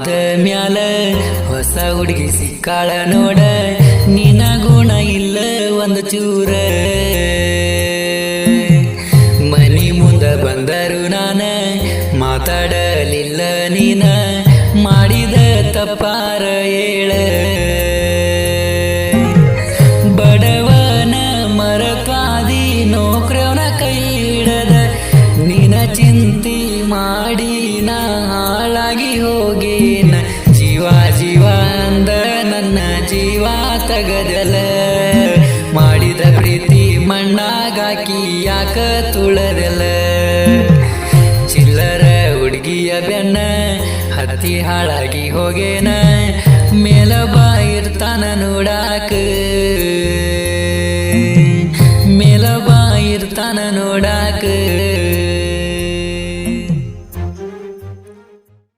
ಆದ ಮ್ಯಾಲ ಹೊಸ ಹುಡುಗಿ ಸಿಕ್ಕಾಳ ನೋಡ ನಿನ ಗುಣ ಇಲ್ಲ ಒಂದು ಚೂರ. ಮನಿ ಮುಂದ ಬಂದರು ನಾನ, ಮಾತಾಡಲಿಲ್ಲ ನೀನ, ಮಾಡಿದ ತಪ್ಪಾರ ಏಳ ಬಡವನ ಮರಕಾದಿ ನೌಕ್ರವನ ಕೈ ಹಿಡದ ನಿನ ಚಿಂತಿ ಮಾಡಿ ನಾ ಹಾಳಾಗಿ ಹೋಗೇನ ತಗದಲ. ಮಾಡಿದ ಪ್ರೀತಿ ಮಣ್ಣಾಗಾಕಿ ಯಾಕ ತುಳರಲ ಚಿಲ್ಲರ ಹುಡುಗಿಯ ಬೆನ್ನ ಹತ್ತಿ ಹಾಳಾಗಿ ಹೋಗೇನ. ಮೇಲ ಬಾಯಿರ್ತಾನ ನೋಡಾಕ. ಮೇಲ ಬಾಯಿರ್ತಾನ ನೋಡಾಕ.